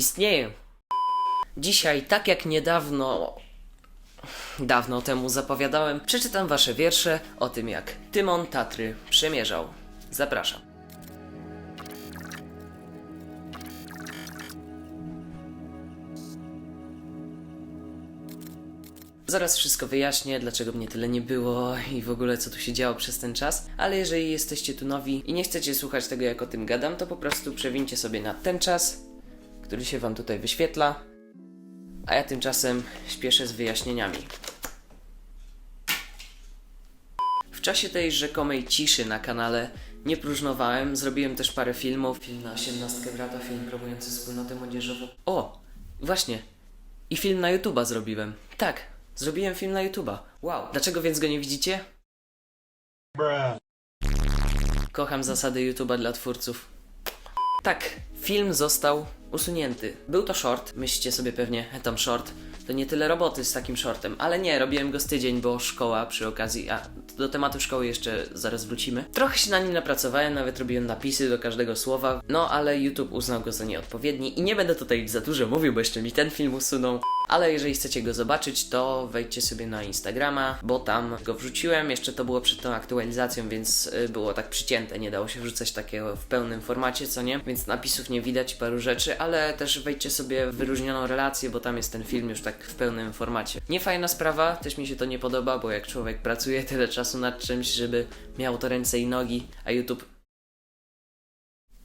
istnieję. Dzisiaj, tak jak niedawno, dawno temu zapowiadałem, przeczytam wasze wiersze o tym, jak Tymon Tatry przemierzał. Zapraszam. Zaraz wszystko wyjaśnię, dlaczego mnie tyle nie było i w ogóle co tu się działo przez ten czas, ale jeżeli jesteście tu nowi i nie chcecie słuchać tego jak o tym gadam, to po prostu przewincie sobie na ten czas, który się wam tutaj wyświetla, a ja tymczasem śpieszę z wyjaśnieniami. W czasie tej rzekomej ciszy na kanale nie próżnowałem, zrobiłem też parę filmów. Film na 18 brata, film promujący wspólnotę młodzieżową. O! Właśnie! I film na YouTube'a zrobiłem. Tak, zrobiłem film na YouTube'a. Wow. Dlaczego więc go nie widzicie? Kocham zasady YouTube'a dla twórców. Tak, film został usunięty. Był to short, myślicie sobie pewnie, tam short, to nie tyle roboty z takim shortem, ale nie, robiłem go z tydzień, bo szkoła przy okazji, a do tematu szkoły jeszcze zaraz wrócimy. Trochę się na nim napracowałem, nawet robiłem napisy do każdego słowa, no ale YouTube uznał go za nieodpowiedni i nie będę tutaj za dużo mówił, bo jeszcze mi ten film usunął. Ale jeżeli chcecie go zobaczyć, to wejdźcie sobie na Instagrama, bo tam go wrzuciłem. Jeszcze to było przed tą aktualizacją, więc y, było tak przycięte. Nie dało się wrzucać takiego w pełnym formacie, co nie? Więc napisów nie widać paru rzeczy, ale też wejdźcie sobie w wyróżnioną relację, bo tam jest ten film już tak w pełnym formacie. Niefajna sprawa, też mi się to nie podoba, bo jak człowiek pracuje tyle czasu nad czymś, żeby miał to ręce i nogi, a YouTube.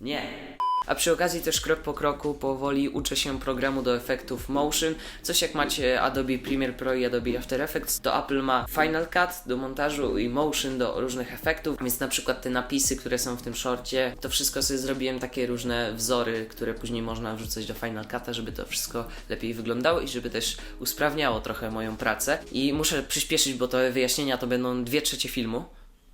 Nie. A przy okazji też krok po kroku powoli uczę się programu do efektów motion. Coś jak macie Adobe Premiere Pro i Adobe After Effects, to Apple ma Final Cut do montażu i motion do różnych efektów, więc na przykład te napisy, które są w tym shorcie, to wszystko sobie zrobiłem takie różne wzory, które później można wrzucać do Final Cut'a, żeby to wszystko lepiej wyglądało i żeby też usprawniało trochę moją pracę. I muszę przyspieszyć, bo te wyjaśnienia to będą dwie trzecie filmu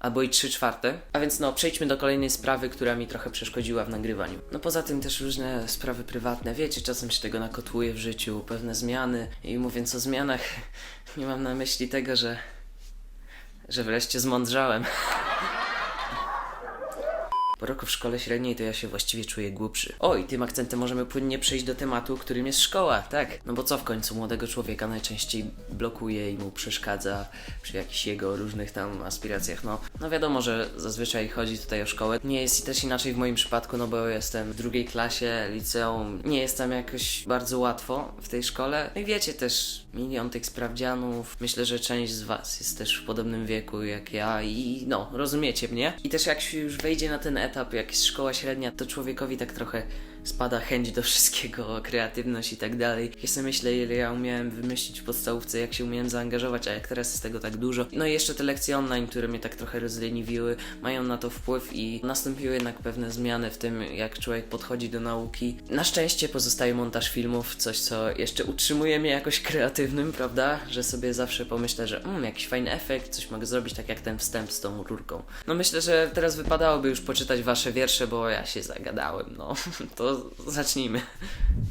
albo i 3 czwarte. A więc no, przejdźmy do kolejnej sprawy, która mi trochę przeszkodziła w nagrywaniu. No poza tym też różne sprawy prywatne, wiecie, czasem się tego nakotłuje w życiu, pewne zmiany i mówiąc o zmianach, nie mam na myśli tego, że że wreszcie zmądrzałem. Po roku w szkole średniej to ja się właściwie czuję głupszy. O, i tym akcentem możemy płynnie przejść do tematu, którym jest szkoła, tak? No bo co w końcu młodego człowieka najczęściej blokuje i mu przeszkadza przy jakichś jego różnych tam aspiracjach? No, no wiadomo, że zazwyczaj chodzi tutaj o szkołę. Nie jest też inaczej w moim przypadku, no bo jestem w drugiej klasie liceum. Nie jest tam jakoś bardzo łatwo w tej szkole. No i wiecie też, milion tych sprawdzianów. Myślę, że część z was jest też w podobnym wieku jak ja i no, rozumiecie mnie. I też jak się już wejdzie na ten etap, jak jest szkoła średnia, to człowiekowi tak trochę spada chęć do wszystkiego, kreatywność i tak dalej. Ja sobie myślę, ile ja umiałem wymyślić w podstawówce, jak się umiałem zaangażować, a jak teraz jest tego tak dużo. No i jeszcze te lekcje online, które mnie tak trochę rozleniwiły, mają na to wpływ i nastąpiły jednak pewne zmiany w tym, jak człowiek podchodzi do nauki. Na szczęście pozostaje montaż filmów, coś co jeszcze utrzymuje mnie jakoś kreatywnym, prawda? Że sobie zawsze pomyślę, że mm, jakiś fajny efekt, coś mogę zrobić tak jak ten wstęp z tą rurką. No myślę, że teraz wypadałoby już poczytać wasze wiersze, bo ja się zagadałem, no. To zacznijmy.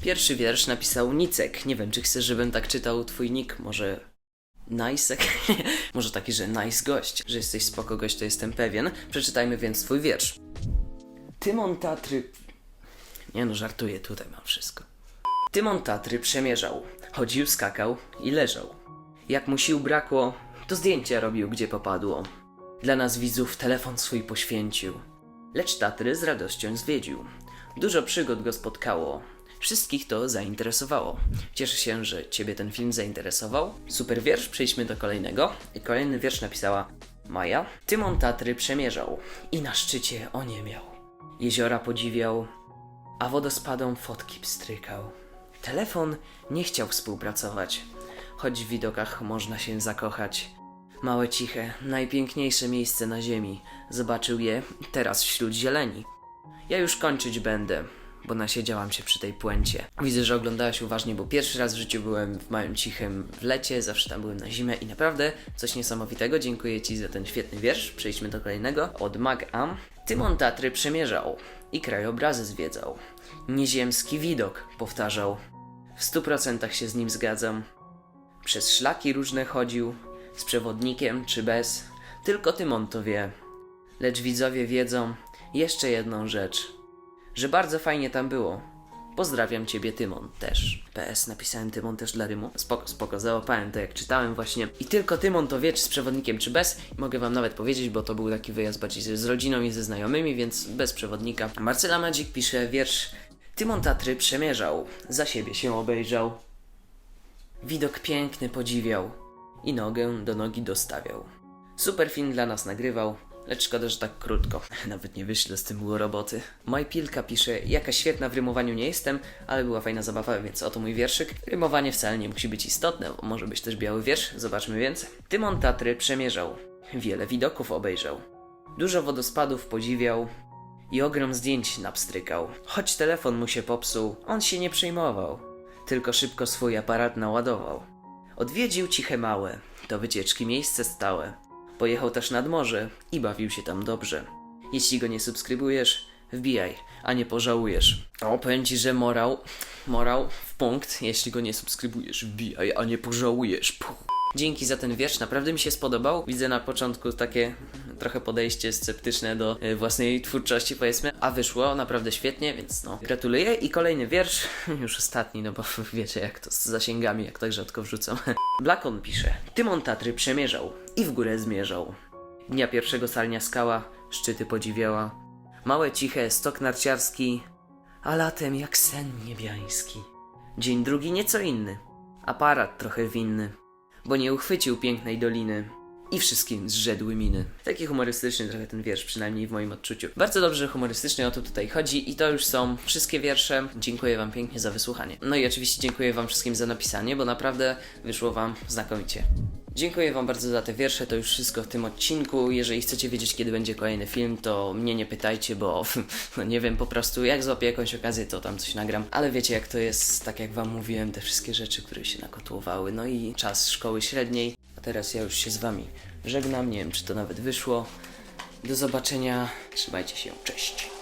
Pierwszy wiersz napisał Nicek. Nie wiem, czy chcesz, żebym tak czytał twój nick, może... Nice? może taki, że nice gość, że jesteś spoko gość, to jestem pewien. Przeczytajmy więc twój wiersz. Tymon Tatry... Nie no, żartuję, tutaj mam wszystko. Tymon Tatry przemierzał. Chodził, skakał i leżał. Jak mu sił brakło, to zdjęcia robił, gdzie popadło. Dla nas widzów telefon swój poświęcił. Lecz Tatry z radością zwiedził. Dużo przygód go spotkało. Wszystkich to zainteresowało. Cieszę się, że Ciebie ten film zainteresował. Super wiersz, przejdźmy do kolejnego. I kolejny wiersz napisała Maja. Tymon Tatry przemierzał i na szczycie oniemiał. Jeziora podziwiał, a wodospadom fotki pstrykał. Telefon nie chciał współpracować, choć w widokach można się zakochać. Małe, ciche, najpiękniejsze miejsce na ziemi. Zobaczył je teraz wśród zieleni. Ja już kończyć będę, bo nasiedziałam się przy tej puencie. Widzę, że oglądałaś uważnie, bo pierwszy raz w życiu byłem w małym cichym w lecie, zawsze tam byłem na zimę i naprawdę coś niesamowitego. Dziękuję Ci za ten świetny wiersz. Przejdźmy do kolejnego. Od Mag Am. Tymon Tatry przemierzał i krajobrazy zwiedzał. Nieziemski widok, powtarzał. W stu procentach się z nim zgadzam. Przez szlaki różne chodził, z przewodnikiem czy bez. Tylko Tymon to wie. Lecz widzowie wiedzą jeszcze jedną rzecz, że bardzo fajnie tam było. Pozdrawiam ciebie, Tymon, też. PS, napisałem Tymon też dla rymu. Spoko, spoko, załapałem to jak czytałem właśnie. I tylko Tymon to wie, czy z przewodnikiem, czy bez. Mogę wam nawet powiedzieć, bo to był taki wyjazd bardziej z- rodziną i ze znajomymi, więc bez przewodnika. Marcela Magic pisze wiersz Tymon Tatry przemierzał, za siebie się obejrzał. Widok piękny podziwiał i nogę do nogi dostawiał. Super film dla nas nagrywał, lecz szkoda, że tak krótko. Nawet nie wyślę z tym roboty. Majpilka pisze, jaka świetna w rymowaniu nie jestem, ale była fajna zabawa, więc oto mój wierszyk. Rymowanie wcale nie musi być istotne, może być też biały wiersz, zobaczmy więcej. Tymon Tatry przemierzał, wiele widoków obejrzał. Dużo wodospadów podziwiał i ogrom zdjęć napstrykał. Choć telefon mu się popsuł, on się nie przejmował, tylko szybko swój aparat naładował. Odwiedził ciche małe, do wycieczki miejsce stałe. Pojechał też nad morze i bawił się tam dobrze. Jeśli go nie subskrybujesz, wbijaj, a nie pożałujesz. O, powiem ci, że morał, morał w punkt. Jeśli go nie subskrybujesz, wbijaj, a nie pożałujesz. Puh. Dzięki za ten wiersz, naprawdę mi się spodobał. Widzę na początku takie trochę podejście sceptyczne do y, własnej twórczości, powiedzmy, a wyszło naprawdę świetnie, więc no, gratuluję. I kolejny wiersz, już ostatni, no bo wiecie jak to z zasięgami, jak tak rzadko wrzucam. Blakon pisze, Tymon Tatry przemierzał i w górę zmierzał. Dnia pierwszego salnia skała, szczyty podziwiała. Małe ciche, stok narciarski, a latem jak sen niebiański. Dzień drugi nieco inny, aparat trochę winny, bo nie uchwycił pięknej doliny i wszystkim zrzedły miny. Taki humorystyczny trochę ten wiersz, przynajmniej w moim odczuciu. Bardzo dobrze humorystycznie o to tutaj chodzi i to już są wszystkie wiersze. Dziękuję Wam pięknie za wysłuchanie. No i oczywiście dziękuję Wam wszystkim za napisanie, bo naprawdę wyszło Wam znakomicie. Dziękuję Wam bardzo za te wiersze, to już wszystko w tym odcinku. Jeżeli chcecie wiedzieć, kiedy będzie kolejny film, to mnie nie pytajcie, bo no nie wiem, po prostu jak złapię jakąś okazję, to tam coś nagram. Ale wiecie, jak to jest, tak jak Wam mówiłem, te wszystkie rzeczy, które się nakotłowały. No i czas szkoły średniej. A teraz ja już się z Wami żegnam, nie wiem, czy to nawet wyszło. Do zobaczenia, trzymajcie się, cześć.